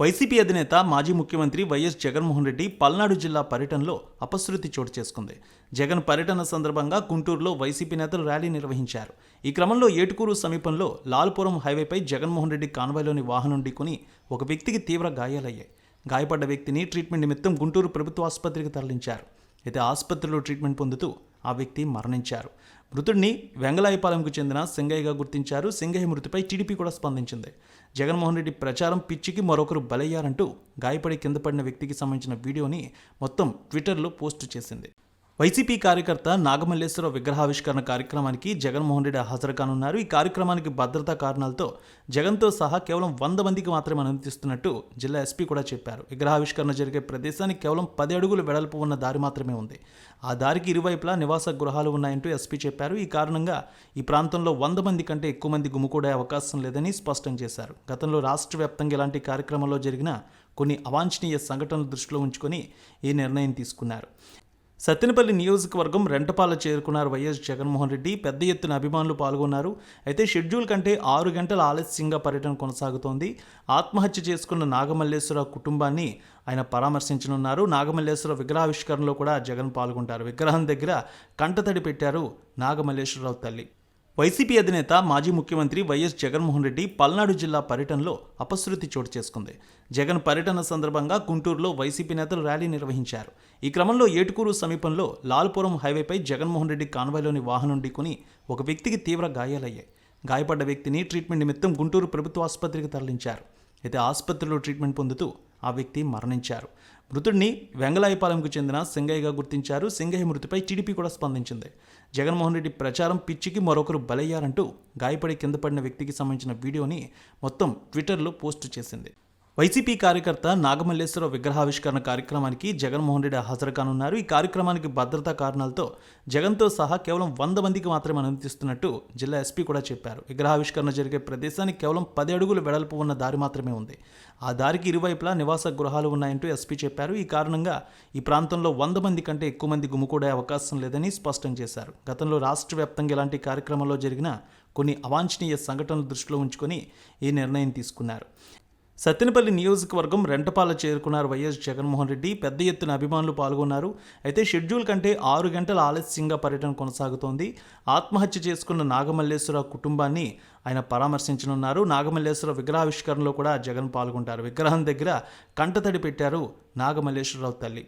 YCP అధినేత మాజీ ముఖ్యమంత్రి వైఎస్ జగన్మోహన్ రెడ్డి పల్నాడు జిల్లా పర్యటనలో అపశృతి చోటు చేసుకుంది. జగన్ పర్యటన సందర్భంగా గుంటూరులో వైసీపీ నేతలు ర్యాలీ నిర్వహించారు. ఈ క్రమంలో ఏటుకూరు సమీపంలో లాల్పురం హైవేపై జగన్మోహన్ రెడ్డి కాన్వాయ్లోని వాహనం ఢీకొని ఒక వ్యక్తికి తీవ్ర గాయాలయ్యాయి. గాయపడ్డ వ్యక్తిని ట్రీట్మెంట్ నిమిత్తం గుంటూరు ప్రభుత్వ ఆసుపత్రికి తరలించారు. అయితే ఆసుపత్రిలో ట్రీట్మెంట్ పొందుతూ ఆ వ్యక్తి మరణించారు. మృతుడిని వెంగళాయపాలెంకు చెందిన సింగయ్యగా గుర్తించారు. సింగయ్య మృతిపై టీడీపీ కూడా స్పందించింది. జగన్మోహన్ రెడ్డి ప్రచారం పిచ్చికి మరొకరు బలయ్యారంటూ గాయపడి కింద పడిన వ్యక్తికి సంబంధించిన వీడియోని మొత్తం ట్విట్టర్లో పోస్టు చేసింది. వైసీపీ కార్యకర్త నాగమల్లేశ్వర విగ్రహావిష్కరణ కార్యక్రమానికి జగన్మోహన్ రెడ్డి హాజరు కానున్నారు ఈ కార్యక్రమానికి భద్రతా కారణాలతో జగన్తో సహా కేవలం వంద మందికి మాత్రమే అనుమతిస్తున్నట్టు జిల్లా ఎస్పీ కూడా చెప్పారు. విగ్రహావిష్కరణ జరిగే ప్రదేశానికి కేవలం పది అడుగులు వెడల్పు ఉన్న దారి మాత్రమే ఉంది. ఆ దారికి ఇరువైపులా నివాస గృహాలు ఉన్నాయంటూ ఎస్పీ చెప్పారు. ఈ కారణంగా ఈ ప్రాంతంలో వంద మంది కంటే ఎక్కువ మంది గుమికూడే అవకాశం లేదని స్పష్టం చేశారు. గతంలో రాష్ట్ర వ్యాప్తంగా ఇలాంటి కార్యక్రమంలో జరిగిన కొన్ని అవాంఛనీయ సంఘటనలు దృష్టిలో ఉంచుకొని ఈ నిర్ణయం తీసుకున్నారు. సత్తెనపల్లి నియోజకవర్గం రెంటపాల చేరుకున్నారు వైఎస్ జగన్మోహన్ రెడ్డి. పెద్ద ఎత్తున అభిమానులు పాల్గొన్నారు. అయితే షెడ్యూల్ కంటే ఆరు గంటల ఆలస్యంగా పర్యటన కొనసాగుతోంది. ఆత్మహత్య చేసుకున్న నాగమల్లేశ్వర కుటుంబాన్ని ఆయన పరామర్శించనున్నారు. నాగమల్లేశ్వర విగ్రహావిష్కరణలో కూడా జగన్ పాల్గొంటారు. విగ్రహం దగ్గర కంటతడి పెట్టారు నాగమల్లేశ్వరరావు తల్లి. వైసీపీ అధినేత మాజీ ముఖ్యమంత్రి వైఎస్ జగన్మోహన్ రెడ్డి పల్నాడు జిల్లా పర్యటనలో అపశృతి చోటు చేసుకుంది. జగన్ పర్యటన సందర్భంగా గుంటూరులో వైసీపీ నేతలు ర్యాలీ నిర్వహించారు. ఈ క్రమంలో ఏటుకూరు సమీపంలో లాల్పురం హైవేపై జగన్మోహన్ రెడ్డి కాన్వాయ్లోని వాహనం ఢీకొని ఒక వ్యక్తికి తీవ్ర గాయాలయ్యాయి. గాయపడ్డ వ్యక్తిని ట్రీట్మెంట్ నిమిత్తం గుంటూరు ప్రభుత్వ ఆసుపత్రికి తరలించారు. అయితే ఆసుపత్రిలో ట్రీట్మెంట్ పొందుతూ ఆ వ్యక్తి మరణించారు. మృతుడిని వెంగళాయపాలెంకు చెందిన సింగయ్యగా గుర్తించారు. సింగయ్య మృతిపై టీడీపీ కూడా స్పందించింది. జగన్మోహన్ రెడ్డి ప్రచారం పిచ్చికి మరొకరు బలయ్యారంటూ గాయపడి కింద పడిన వ్యక్తికి సంబంధించిన వీడియోని మొత్తం ట్విట్టర్లో పోస్టు చేసింది. వైసీపీ కార్యకర్త నాగమల్లేశ్వర విగ్రహావిష్కరణ కార్యక్రమానికి జగన్మోహన్ రెడ్డి హాజరు కానున్నారు. ఈ కార్యక్రమానికి భద్రతా కారణాలతో జగన్తో సహా కేవలం వంద మందికి మాత్రమే అనుమతిస్తున్నట్టు జిల్లా ఎస్పీ కూడా చెప్పారు. విగ్రహావిష్కరణ జరిగే ప్రదేశానికి కేవలం పది అడుగులు వెడల్పు ఉన్న దారి మాత్రమే ఉంది. ఆ దారికి ఇరువైపులా నివాస గృహాలు ఉన్నాయంటూ ఎస్పీ చెప్పారు. ఈ కారణంగా ఈ ప్రాంతంలో వంద మంది కంటే ఎక్కువ మంది గుమికూడే అవకాశం లేదని స్పష్టం చేశారు. గతంలో రాష్ట్ర వ్యాప్తంగా ఇలాంటి కార్యక్రమంలో జరిగిన కొన్ని అవాంఛనీయ సంఘటనలు దృష్టిలో ఉంచుకొని ఈ నిర్ణయం తీసుకున్నారు. సత్తెనపల్లి నియోజకవర్గం రెంటపాల చేరుకున్నారు వైఎస్ జగన్మోహన్ రెడ్డి. పెద్ద ఎత్తున అభిమానులు పాల్గొన్నారు. అయితే షెడ్యూల్ కంటే ఆరు గంటల ఆలస్యంగా పర్యటన కొనసాగుతోంది. ఆత్మహత్య చేసుకున్న నాగమల్లేశ్వర కుటుంబాన్ని ఆయన పరామర్శించనున్నారు. నాగమల్లేశ్వర విగ్రహావిష్కరణలో కూడా జగన్ పాల్గొంటారు. విగ్రహం దగ్గర కంటతడి పెట్టారు నాగమల్లేశ్వరరావు తల్లి.